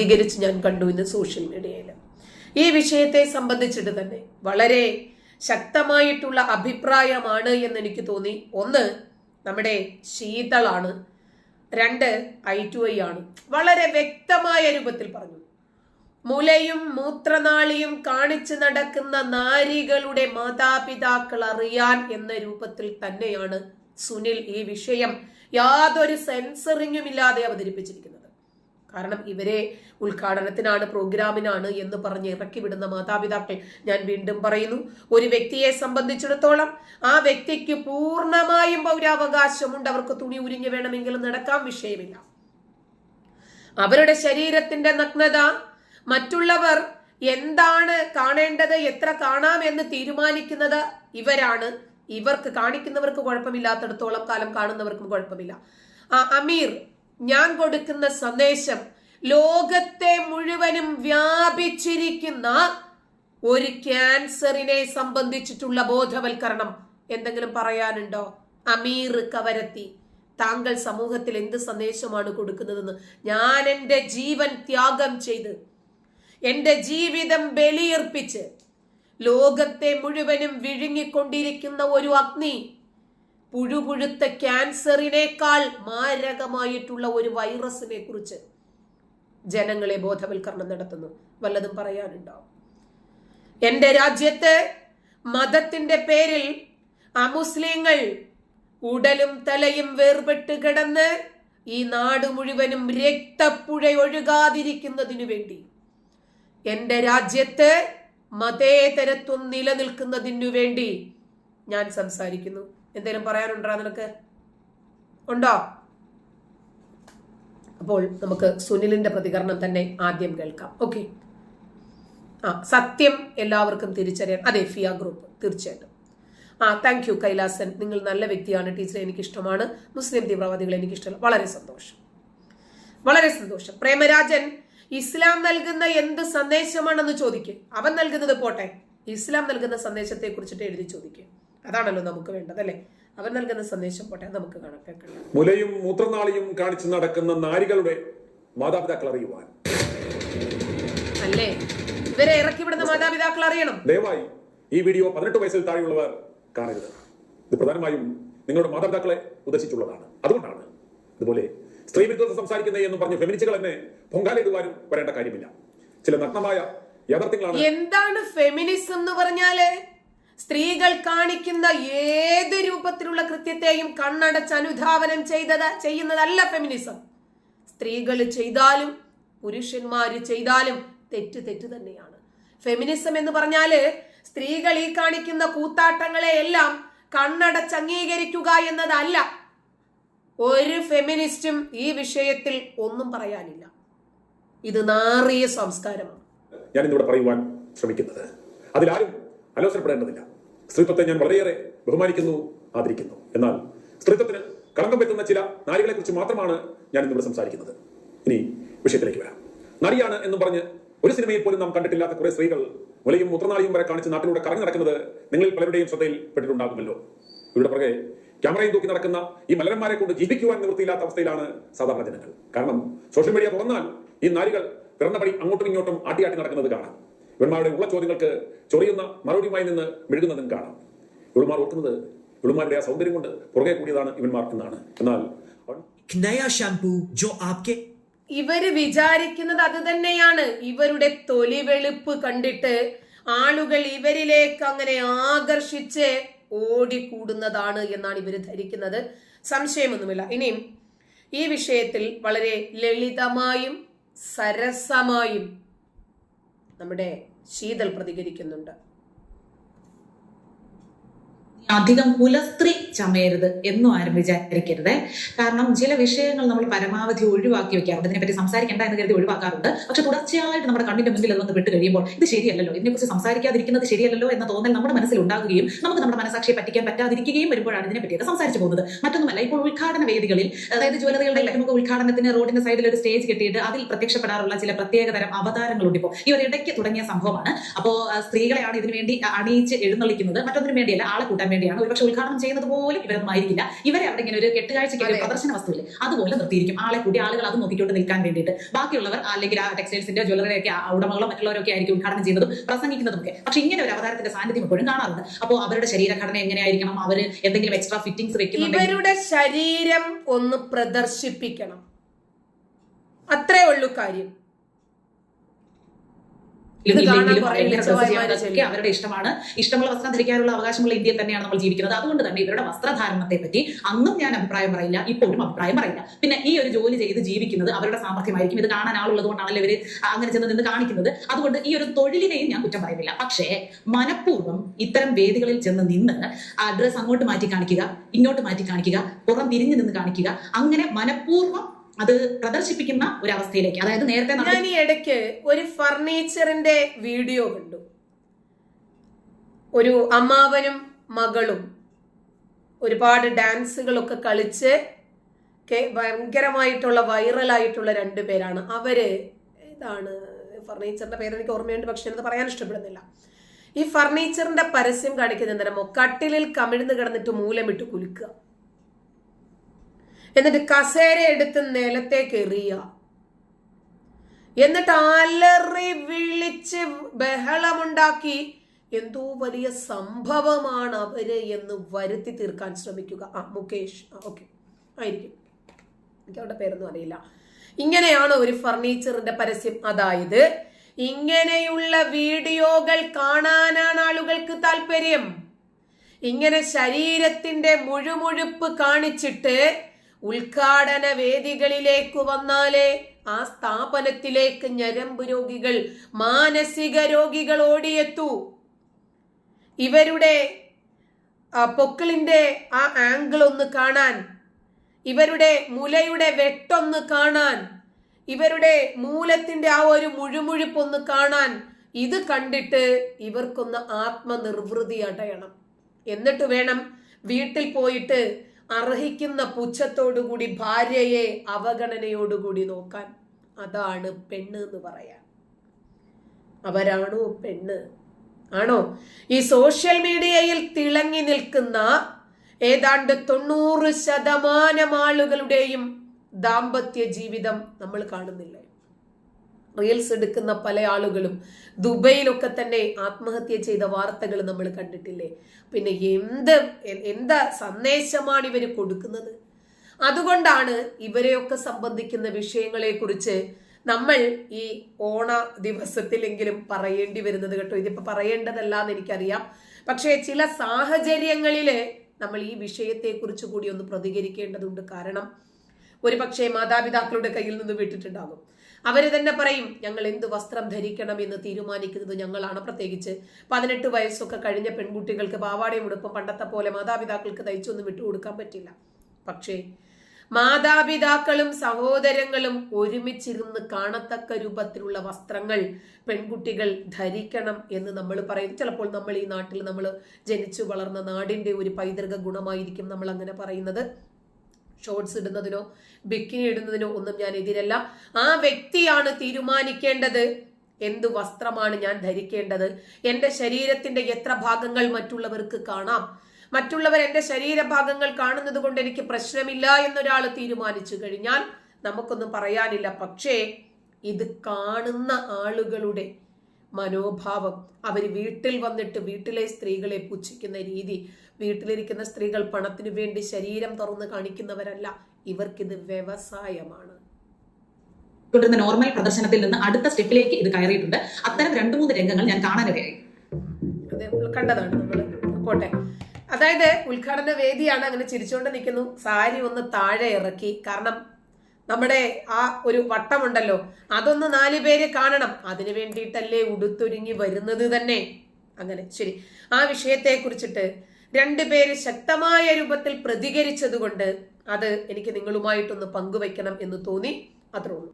പ്രതികരിച്ച് ഞാൻ കണ്ടു ഇന്ന് സോഷ്യൽ മീഡിയയിൽ ഈ വിഷയത്തെ സംബന്ധിച്ചിട്ട് തന്നെ വളരെ ശക്തമായിട്ടുള്ള അഭിപ്രായമാണ് എന്ന് എനിക്ക് തോന്നി. ഒന്ന് നമ്മുടെ ശീതളാണ്. രണ്ട് ഐ ടു ഐ ആണ്. വളരെ വ്യക്തമായ രൂപത്തിൽ പറഞ്ഞു. മുലയും മൂത്രനാളിയും കാണിച്ചു നടക്കുന്ന നാരികളുടെ മാതാപിതാക്കൾ അറിയാൻ എന്ന രൂപത്തിൽ തന്നെയാണ് സുനിൽ ഈ വിഷയം യാതൊരു സെൻസറിങ്ങും ഇല്ലാതെ അവതരിപ്പിച്ചിരിക്കുന്നത്. കാരണം ഇവരെ ഉദ്ഘാടനത്തിനാണ് പ്രോഗ്രാമിനാണ് എന്ന് പറഞ്ഞ് ഇറക്കി വിടുന്ന മാതാപിതാക്കൾ ഞാൻ വീണ്ടും പറയുന്നു. ഒരു വ്യക്തിയെ സംബന്ധിച്ചിടത്തോളം ആ വ്യക്തിക്ക് പൂർണമായും പൗരാവകാശമുണ്ട്. അവർക്ക് തുണി ഉരിഞ്ഞു വേണമെങ്കിലും നടക്കാൻ വിഷയമില്ല. അവരുടെ ശരീരത്തിന്റെ നഗ്നത മറ്റുള്ളവർ എന്താണ് കാണേണ്ടത് എത്ര കാണാം എന്ന് തീരുമാനിക്കുന്നത് ഇവരാണ്. ഇവർക്ക് കാണിക്കുന്നവർക്ക് കുഴപ്പമില്ലാത്തടത്തോളം കാലം കാണുന്നവർക്കും കുഴപ്പമില്ല. ആ അമീർ ഞാൻ കൊടുക്കുന്ന സന്ദേശം ലോകത്തെ മുഴുവനും വ്യാപിച്ചിരിക്കുന്ന ഒരു ക്യാൻസറിനെ സംബന്ധിച്ചിട്ടുള്ള ബോധവൽക്കരണം എന്തെങ്കിലും പറയാനുണ്ടോ? അമീർ കവരത്തി താങ്കൾ സമൂഹത്തിൽ എന്ത് സന്ദേശമാണ് കൊടുക്കുന്നതെന്ന് ഞാൻ എന്റെ ജീവൻ ത്യാഗം ചെയ്ത് എന്റെ ജീവിതം ബലിയർപ്പിച്ച് ലോകത്തെ മുഴുവനും വിഴുങ്ങിക്കൊണ്ടിരിക്കുന്ന ഒരു അഗ്നി പുഴുപുഴുത്ത ക്യാൻസറിനേക്കാൾ മാരകമായിട്ടുള്ള ഒരു വൈറസിനെ കുറിച്ച് ജനങ്ങളെ ബോധവൽക്കരണം നടത്തുന്നു. വല്ലതും പറയാനുണ്ടാവും എന്റെ രാജ്യത്ത് മതത്തിന്റെ പേരിൽ അമുസ്ലിങ്ങൾ ഉടലും തലയും വേർപെട്ട് കിടന്ന് ഈ നാട് മുഴുവനും രക്തപ്പുഴ ഒഴുകാതിരിക്കുന്നതിനു വേണ്ടി എന്റെ രാജ്യത്ത് മതേതരത്വം നിലനിൽക്കുന്നതിനു വേണ്ടി ഞാൻ സംസാരിക്കുന്നു. എന്തെങ്കിലും പറയാനുണ്ടോ നിനക്ക്? ഉണ്ടോ? അപ്പോൾ നമുക്ക് സുനിലിന്റെ പ്രതികരണം തന്നെ ആദ്യം കേൾക്കാം. ഓക്കെ ആ സത്യം എല്ലാവർക്കും തിരിച്ചറിയാൻ അതെ ഫിയ ഗ്രൂപ്പ് തീർച്ചയായിട്ടും. ആ താങ്ക് യു കൈലാസൻ. നിങ്ങൾ നല്ല വ്യക്തിയാണ്. ടീച്ചറെ എനിക്കിഷ്ടമാണ്. മുസ്ലിം തീവ്രവാദികളെ എനിക്ക് ഇഷ്ടമല്ല വളരെ സന്തോഷം. വളരെ സന്തോഷം. പ്രേമരാജൻ ഇസ്ലാം നൽകുന്ന എന്ത് സന്ദേശമാണെന്ന് ചോദിക്കും. അവൻ നൽകുന്നത് പോട്ടെ. ഇസ്ലാം നൽകുന്ന സന്ദേശത്തെ കുറിച്ചിട്ട് എഴുതി ചോദിക്കും. അതാണല്ലോ നമുക്ക് വേണ്ടത് അല്ലേ? അവൻ നൽകുന്ന സന്ദേശം പോട്ടെ നമുക്ക് മുലയും മൂത്രനാളിയും കാണിച്ചു നടക്കുന്ന നാരികളുടെ മാതാപിതാക്കൾ അറിയുവാൻ. അല്ലേ? ഇവരെ ഇറക്കി വിടുന്ന മാതാപിതാക്കൾ അറിയണം. ദയവായി ഈ വീഡിയോ പതിനെട്ട് വയസ്സിൽ താഴെയുള്ളവർ കാണരുത്. ഇത് പ്രധാനമായും നിങ്ങളുടെ മാതാപിതാക്കളെ ഉദ്ദേശിച്ചുള്ളതാണ്. അതുകൊണ്ടാണ് ഇതുപോലെ സ്ത്രീ വിരുദ്ധത സംസാരിക്കുന്ന എന്ന് പറഞ്ഞ് ഫെമിനിസ്റ്റുകൾ എന്നെ പൊങ്കാലിടുവാനും വരേണ്ട കാര്യമില്ല. ചില നഗ്നമായ യാഥാർത്ഥ്യങ്ങളാണ് എന്താണ് ഫെമിനിസം എന്ന് പറഞ്ഞാൽ? സ്ത്രീകൾ കാണിക്കുന്ന ഏത് രൂപത്തിലുള്ള കൃത്യത്തെയും കണ്ണടച്ച് അനുധാവനം ചെയ്തത് ചെയ്യുന്നതല്ല ഫെമിനിസം സ്ത്രീകൾ ചെയ്താലും പുരുഷന്മാർ ചെയ്താലും തെറ്റ് തെറ്റ് തന്നെയാണ്. ഫെമിനിസം എന്ന് പറഞ്ഞാൽ സ്ത്രീകൾ ഈ കാണിക്കുന്ന കൂത്താട്ടങ്ങളെ എല്ലാം കണ്ണടച്ച് അംഗീകരിക്കുക എന്നതല്ല. ഒരു ഫെമിനിസ്റ്റും ഈ വിഷയത്തിൽ ഒന്നും പറയാനില്ല. ഇത് നാറിയ സംസ്കാരമാണ്. ഞാൻ ഇന്നിവിടെ പറയുവാൻ ശ്രമിക്കുന്നത്. അതിലാരും അലോസരപ്പെടേണ്ടതില്ല. സ്ത്രീത്വത്തെ ഞാൻ വളരെയേറെ ബഹുമാനിക്കുന്നു ആദരിക്കുന്നു. എന്നാൽ സ്ത്രീത്വത്തിന് കളങ്കം പറ്റുന്ന ചില നാരികളെ കുറിച്ച് മാത്രമാണ് ഞാൻ ഇന്നിവിടെ സംസാരിക്കുന്നത്. ഇനി വിഷയത്തിലേക്ക് വരാം. നരിയാണ് എന്ന് പറഞ്ഞ് ഒരു സിനിമയിൽ പോലും നാം കണ്ടിട്ടില്ലാത്ത കുറെ സ്ത്രീകൾ മുലയും മുത്രനാളിയും വരെ കാണിച്ച് നാട്ടിലൂടെ കറങ്ങി നടക്കുന്നത് നിങ്ങളിൽ പലരുടെയും ശ്രദ്ധയിൽപ്പെട്ടിട്ടുണ്ടാകുമല്ലോ ഇവരുടെ പുറകെ ക്യാമറയും തൂക്കി നടക്കുന്ന ഈ മലരന്മാരെ കൊണ്ട് ജീവിക്കുവാൻ നിവൃത്തിയില്ലാത്ത അവസ്ഥയിലാണ് സാധാരണ ജനങ്ങൾ. കാരണം സോഷ്യൽ മീഡിയ തുറന്നാൽ ഈ നാരികൾ പിറന്നപടി അങ്ങോട്ടും ഇങ്ങോട്ടും ആട്ടിയാട്ടി നടക്കുന്നത് കാണാം. ഇവന്മാരുടെ ഉള്ള ചോദ്യങ്ങൾക്ക് ചൊറിയുന്ന മറുപടിയുമായി നിന്ന് മെഴുകുന്നതും കാണാം. ഇവിടുമാർ ഓർക്കുന്നത് ഇവിടുമാരുടെ ആ സൗന്ദര്യം കൊണ്ട് പുറകെ കൂടിയതാണ് ഇവന്മാർ എന്നാണ്. എന്നാൽ ഇവർ വിചാരിക്കുന്നത് അത് തന്നെയാണ്. ഇവരുടെ തൊലി വെളുപ്പ് കണ്ടിട്ട് ആളുകൾ ഇവരിലേക്ക് അങ്ങനെ ആകർഷിച്ച് ഓടിക്കൂടുന്നതാണ് എന്നാണ് ഇവർ ധരിക്കുന്നത്. സംശയമൊന്നുമില്ല. ഇനിയും ഈ വിഷയത്തിൽ വളരെ ലളിതമായും സരസമായും നമ്മുടെ ശീതൽ പ്രതികരിക്കുന്നുണ്ട്. അധികം കുലസ്ത്രീ ചമയരുത് എന്നും ആരും വിചാരിക്കരുത്. കാരണം ചില വിഷയങ്ങൾ നമ്മൾ പരമാവധി ഒഴിവാക്കി വെക്കാറുണ്ട് ഇതിനെപ്പറ്റി സംസാരിക്കേണ്ട എന്ന് കരുതി ഒഴിവാക്കാറുണ്ട്. പക്ഷെ തുടർച്ചയായിട്ട് നമ്മുടെ കണ്ണിന്റെ മുന്നിൽ അത് വന്ന് വിട്ട് കഴിയുമ്പോൾ ഇത് ശരിയല്ലല്ലോ. ഇതിനെക്കുറിച്ച് സംസാരിക്കാതിരിക്കുന്നത് ശരിയല്ലല്ലോ എന്ന തോന്നൽ നമ്മുടെ മനസ്സിൽ ഉണ്ടാകുകയും നമുക്ക് നമ്മുടെ മനസാക്ഷിയെ പറ്റിക്കാൻ പറ്റാതിരിക്കുകയും വരുമ്പോഴാണ് ഇതിനെപ്പറ്റിയൊക്കെ സംസാരിച്ചു പോകുന്നത്. മറ്റൊന്നുമല്ല ഇപ്പോൾ ഉദ്ഘാടന വേദികളിൽ അതായത് ജ്വല്ലറികളുടെ നമുക്ക് ഉദ്ഘാടനത്തിന് റോഡിന്റെ സൈഡിൽ ഒരു സ്റ്റേജ് കെട്ടിയിട്ട് അതിൽ പ്രത്യക്ഷപ്പെടാറുള്ള ചില പ്രത്യേകതരം അവതാരങ്ങളുണ്ട് ഇപ്പോൾ ഈ ഒരു ഇടയ്ക്ക് തുടങ്ങിയ സംഭവമാണ്. അപ്പോൾ സ്ത്രീകളെയാണ് ഇതിനുവേണ്ടി അണിയിച്ച് എഴുന്നള്ളിക്കുന്നത്. മറ്റൊന്നിനും വേണ്ടിയല്ല ആളെ കൂട്ടാൻ വേണ്ടിയാണ്. ഒരുപക്ഷെ ഉദ്ഘാടനം ചെയ്യുന്നത് പോലും ഇവരൊന്നും ആയിരിക്കില്ല ഇവരെ അവിടെ ഇങ്ങനെ ഒരു കെട്ടുകാഴ്ചയ്ക്ക്. പ്രദർശന വസ്തുവിൽ അതുപോലെ നിർത്തിയിരിക്കും. ആളെ കൂടി ആളുകൾ അത് നോക്കിക്കൊണ്ട് നിൽക്കാൻ വേണ്ടിയിട്ട്. ബാക്കിയുള്ളവർ അല്ലെങ്കിൽ ആ ടെക്സ്റ്റൈൽസിന്റെ ജ്വല്ലറിയൊക്കെ ഉടമകളോ മറ്റുള്ളവരൊക്കെ ആയിരിക്കും ഉദ്ഘാടനം ചെയ്യുന്നതും പ്രസംഗിക്കുന്നതും ഒക്കെ. പക്ഷെ ഇങ്ങനെ ഒരു അവതാരത്തിന്റെ സാന്നിധ്യം എപ്പോഴും കാണാറുണ്ട്. അപ്പോൾ അവരുടെ ശരീരഘടന എങ്ങനെയായിരിക്കണം? അവർ എന്തെങ്കിലും എക്സ്ട്രാ ഫിറ്റിംഗ്സ് വെക്കുന്നുണ്ടെങ്കിൽ ഇവരുടെ ശരീരം ഒന്ന് പ്രദർശിപ്പിക്കണം. അത്രേ ഉള്ളൂ കാര്യം. അവരുടെ ഇഷ്ടമാണ്. ഇഷ്ടമുള്ള വസ്ത്രം ധരിക്കാനുള്ള അവകാശമുള്ള ഇന്ത്യയിൽ തന്നെയാണ് നമ്മൾ ജീവിക്കുന്നത്. അതുകൊണ്ട് തന്നെ ഇവരുടെ വസ്ത്രധാരണത്തെ പറ്റി അന്നും ഞാൻ അഭിപ്രായം പറയില്ല ഇപ്പോഴും അഭിപ്രായം പറയില്ല. പിന്നെ ഈ ഒരു ജോലി ചെയ്ത് ജീവിക്കുന്നത് അവരുടെ സാമർഥ്യമായിരിക്കും. ഇത് കാണാൻ ആളുള്ളത് കൊണ്ടാണല്ലോ ഇവർ അങ്ങനെ ചെന്ന് നിന്ന് കാണിക്കുന്നത്. അതുകൊണ്ട് ഈ ഒരു തൊഴിലിനെയും ഞാൻ കുറ്റം പറയുന്നില്ല. പക്ഷേ മനഃപൂർവം ഇത്തരം വേദികളിൽ ചെന്ന് നിന്ന് അഡ്രസ് ഡ്രസ് അങ്ങോട്ട് മാറ്റി കാണിക്കുക ഇങ്ങോട്ട് മാറ്റി കാണിക്കുക പുറം തിരിഞ്ഞു നിന്ന് കാണിക്കുക അങ്ങനെ മനഃപൂർവം അത് പ്രദർശിപ്പിക്കുന്ന ഒരു അവസ്ഥയിലേക്ക് അതായത് നേരത്തെ ഞാൻ ഈ ഇടയ്ക്ക് ഒരു ഫർണിച്ചറിന്റെ വീഡിയോ കണ്ടു. ഒരു അമ്മാവനും മകളും ഒരുപാട് ഡാൻസുകളൊക്കെ കളിച്ച് ഭയങ്കരമായിട്ടുള്ള വൈറലായിട്ടുള്ള രണ്ടു പേരാണ്. അവർ ഇതാണ് ഫർണിച്ചറിന്റെ പേര് എനിക്ക് ഓർമ്മയുണ്ട് പക്ഷെ എനിക്കത് പറയാൻ ഇഷ്ടപ്പെടുന്നില്ല. ഈ ഫർണിച്ചറിന്റെ പരസ്യം കാണിക്കുന്ന എന്തരമോ കട്ടിലിൽ കമിഴ്ന്ന് കിടന്നിട്ട് മൂലമിട്ട് കുലുക്കുക. എന്നിട്ട് കസേര എടുത്ത് നിലത്തേക്ക് എറിയുക. എന്നിട്ട് അലറി വിളിച്ച് ബഹളമുണ്ടാക്കി. എന്തോ വലിയ സംഭവമാണ് അവർ എന്ന് വരുത്തി തീർക്കാൻ ശ്രമിക്കുക. ആ മുകേഷ് ഓക്കെ. ആയിരിക്കും. എനിക്ക് അവരുടെ പേരൊന്നും അറിയില്ല. ഇങ്ങനെയാണ് ഒരു ഫർണിച്ചറിന്റെ പരസ്യം. അതായത് ഇങ്ങനെയുള്ള വീഡിയോകൾ കാണാനാണ് ആളുകൾക്ക് താല്പര്യം. ഇങ്ങനെ ശരീരത്തിന്റെ മുഴുമുഴുപ്പ് കാണിച്ചിട്ട് ഉദ്ഘാടന വേദികളിലേക്ക് വന്നാലേ ആ സ്ഥാപനത്തിലേക്ക് ഞരമ്പ് രോഗികൾ മാനസിക രോഗികൾ ഓടിയെത്തു. ഇവരുടെ പൊക്കിളിന്റെ ആ ആംഗിൾ ഒന്ന് കാണാൻ ഇവരുടെ മുലയുടെ വെട്ടൊന്ന് കാണാൻ ഇവരുടെ മൂലത്തിന്റെ ആ ഒരു മുഴുമുഴുപ്പൊന്ന് കാണാൻ ഇത് കണ്ടിട്ട് ഇവർക്കൊന്ന് ആത്മനിർവൃതി അടയണം. എന്നിട്ട് വേണം വീട്ടിൽ പോയിട്ട് അർഹിക്കുന്ന പുച്ഛത്തോടുകൂടി ഭാര്യയെ അവഗണനയോടുകൂടി നോക്കാൻ അതാണ് പെണ്ണ് എന്ന് പറയാൻ. അവരാണോ പെണ്ണ്? ആണോ? ഈ സോഷ്യൽ മീഡിയയിൽ തിളങ്ങി നിൽക്കുന്ന ഏതാണ്ട് തൊണ്ണൂറ് ശതമാനം ആളുകളുടെയും ദാമ്പത്യ ജീവിതം നമ്മൾ കാണുന്നില്ലേ? റീൽസ് എടുക്കുന്ന പല ആളുകളും ദുബൈയിലൊക്കെ തന്നെ ആത്മഹത്യ ചെയ്ത വാർത്തകൾ നമ്മൾ കണ്ടിട്ടില്ലേ? പിന്നെ എന്ത് എന്താ സന്ദേശമാണ് ഇവർ കൊടുക്കുന്നത്? അതുകൊണ്ടാണ് ഇവരെയൊക്കെ സംബന്ധിക്കുന്ന വിഷയങ്ങളെ കുറിച്ച് നമ്മൾ ഈ ഓണ ദിവസത്തിലെങ്കിലും പറയേണ്ടി വരുന്നത് കേട്ടോ. ഇതിപ്പോ പറയേണ്ടതല്ല എന്ന് എനിക്കറിയാം. പക്ഷേ ചില സാഹചര്യങ്ങളിൽ നമ്മൾ ഈ വിഷയത്തെക്കുറിച്ച് കൂടി ഒന്ന് പ്രതികരിക്കേണ്ടതുണ്ട്. കാരണം ഒരു പക്ഷേ മാതാപിതാക്കളുടെ കയ്യിൽ നിന്ന് വിട്ടിട്ടുണ്ടാകും. അവർ തന്നെ പറയും ഞങ്ങൾ എന്ത് വസ്ത്രം ധരിക്കണം എന്ന് തീരുമാനിക്കുന്നത് ഞങ്ങളാണ് പ്രത്യേകിച്ച്. പതിനെട്ട് വയസ്സൊക്കെ കഴിഞ്ഞ പെൺകുട്ടികൾക്ക് പാവാടയും ഉടുപ്പും പണ്ടത്തെ പോലെ മാതാപിതാക്കൾക്ക് തയ്ച്ചൊന്നും വിട്ടുകൊടുക്കാൻ പറ്റില്ല. പക്ഷേ മാതാപിതാക്കളും സഹോദരങ്ങളും ഒരുമിച്ചിരുന്ന് കാണത്തക്ക രൂപത്തിലുള്ള വസ്ത്രങ്ങൾ പെൺകുട്ടികൾ ധരിക്കണം എന്ന് നമ്മൾ പറയും ചിലപ്പോൾ നമ്മൾ ഈ നാട്ടിൽ നമ്മൾ ജനിച്ചു വളർന്ന നാടിന്റെ ഒരു പൈതൃക ഗുണമായിരിക്കും നമ്മൾ അങ്ങനെ പറയുന്നത്. ഷോർട്സ് ഇടുന്നതിനോ ബിക്കിനി ഇടുന്നതിനോ ഒന്നും ഞാൻ എതിരല്ല. ആ വ്യക്തിയാണ് തീരുമാനിക്കേണ്ടത്. എന്ത് വസ്ത്രമാണ് ഞാൻ ധരിക്കേണ്ടത്? എന്റെ ശരീരത്തിന്റെ എത്ര ഭാഗങ്ങൾ മറ്റുള്ളവർക്ക് കാണാം? മറ്റുള്ളവർ എന്റെ ശരീരഭാഗങ്ങൾ കാണുന്നത് കൊണ്ട് എനിക്ക് പ്രശ്നമില്ല എന്നൊരാൾ തീരുമാനിച്ചു കഴിഞ്ഞാൽ നമുക്കൊന്നും പറയാനില്ല. പക്ഷേ ഇത് കാണുന്ന ആളുകളുടെ മനോഭാവം. അവർ വീട്ടിൽ വന്നിട്ട് വീട്ടിലെ സ്ത്രീകളെ പുച്ഛിക്കുന്ന രീതി വീട്ടിലിരിക്കുന്ന സ്ത്രീകൾ പണത്തിനു വേണ്ടി ശരീരം തുറന്ന് കാണിക്കുന്നവരല്ല. ഇവർക്കിത് വ്യവസായമാണ്. തുടർന്ന് നോർമൽ പ്രദർശനത്തിൽ നിന്ന് അടുത്ത സ്റ്റെപ്പിലേക്ക് ഇത് കയറിയിട്ടുണ്ട്. അത്തരം രണ്ടു മൂന്ന് രംഗങ്ങൾ ഞാൻ കാണാനിടയായി. കണ്ടതാണ് നമ്മൾ പോട്ടെ. അതായത് ഉദ്ഘാടന വേദിയാണ് അങ്ങനെ ചിരിച്ചുകൊണ്ട് നിൽക്കുന്നു സാരി ഒന്ന് താഴെ ഇറക്കി. കാരണം നമ്മുടെ ആ ഒരു വട്ടമുണ്ടല്ലോ അതൊന്ന് നാല് പേര് കാണണം. അതിനു വേണ്ടിയിട്ടല്ലേ ഉടുത്തൊരുങ്ങി വരുന്നത് തന്നെ. അങ്ങനെ ശരി. ആ വിഷയത്തെ കുറിച്ചിട്ട് രണ്ടുപേര് ശക്തമായ രൂപത്തിൽ പ്രതികരിച്ചതുകൊണ്ട് അത് എനിക്ക് നിങ്ങളുമായിട്ടൊന്ന് പങ്കുവെക്കണം എന്ന് തോന്നി. അത്രേ ഉള്ളൂ.